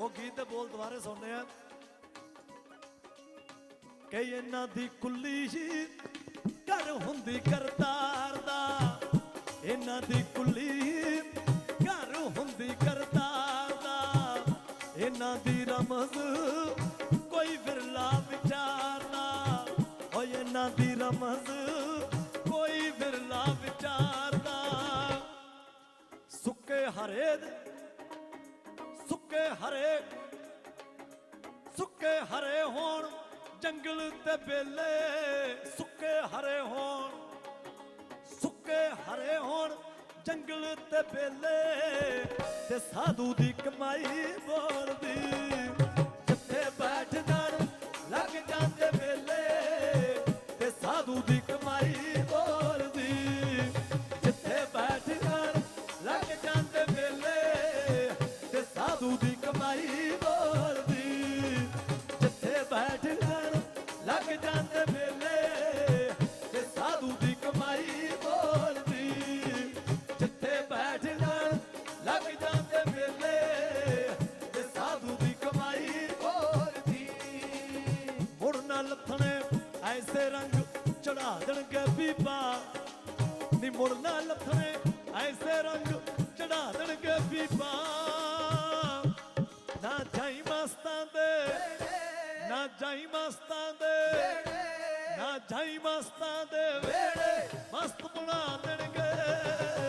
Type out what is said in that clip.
ਉਹ ਗੀਤ ਦੇ ਬੋਲ ਦੁਬਾਰੇ ਸੁਣਦੇ ਆ। ਕਿ ਇਹਨਾਂ ਦੀ ਕੁੱਲੀ ਘਰ ਹੁੰਦੀ ਕਰਤਾਰ ਦਾ। ਇਹਨਾਂ ਦੀ ਕੁੱਲੀ ਘਰ ਹੁੰਦੀ ਕਰਤਾਰ ਦਾ। ਇਹਨਾਂ ਦੀ ਰਮਜ਼ ਕੋਈ ਵਿਰਲਾ ਵਿਚਾਰਦਾ ਓ ਇਹਨਾਂ ਦੀ ਰਮਜ਼ ਕੋਈ ਵਿਰਲਾ ਵਿਚਾਰਦਾ ਸੁੱਕੇ ਹਰੇ ਦੇ ਸੁੱਕੇ ਹਰੇ ਸੁੱਕੇ ਹਰੇ ਹੋਣ ਜੰਗਲ ਤੇ ਬੇਲੇ। ਸੁੱਕੇ ਹਰੇ ਹੋਣ, ਸੁੱਕੇ ਹਰੇ ਹੋਣ ਜੰਗਲ ਤੇ ਬੇਲੇ। ਤੇ ਸਾਧੂ ਦੀ ਕਮਾਈ ਬੋਲਦੀ। ਸਾਧੂ ਦੀ ਕਮਾਈ ਬੋਲਦੀ। ਜਿੱਥੇ ਬੈਠਦਾ ਲੱਗ ਜਾਂਦੇ ਵੇਲੇ ਤੇ ਸਾਧੂ ਦੀ ਕਮਾਈ ਬੋਲਦੀ। ਜਿੱਥੇ ਬੈਠਦਾ ਲੱਗ ਜਾਂਦੇ ਵੇਲੇ ਤੇ ਸਾਧੂ ਦੀ ਕਮਾਈ ਬੋਲਦੀ। ਮੁੜ ਨਾ ਲੱਥਣੇ, ਐਸੇ ਰੰਗ ਚੜਾ ਦੇਣਗੇ ਬੀਬਾ। ਨੀ ਮੁੜ ਨਾ ਲੱਥਣੇ, ਐਸੇ ਰੰਗ ਚੜਾ ਦੇਣਗੇ ਬੀਬਾ। ਜਾਈ ਮਸਤਾਂ ਦੇ। ਨਾ ਜਾਈ ਮਸਤਾਂ ਦੇ। ਵੇੜੇ। ਮਸਤ ਬਣਾ ਦੇਣਗੇ।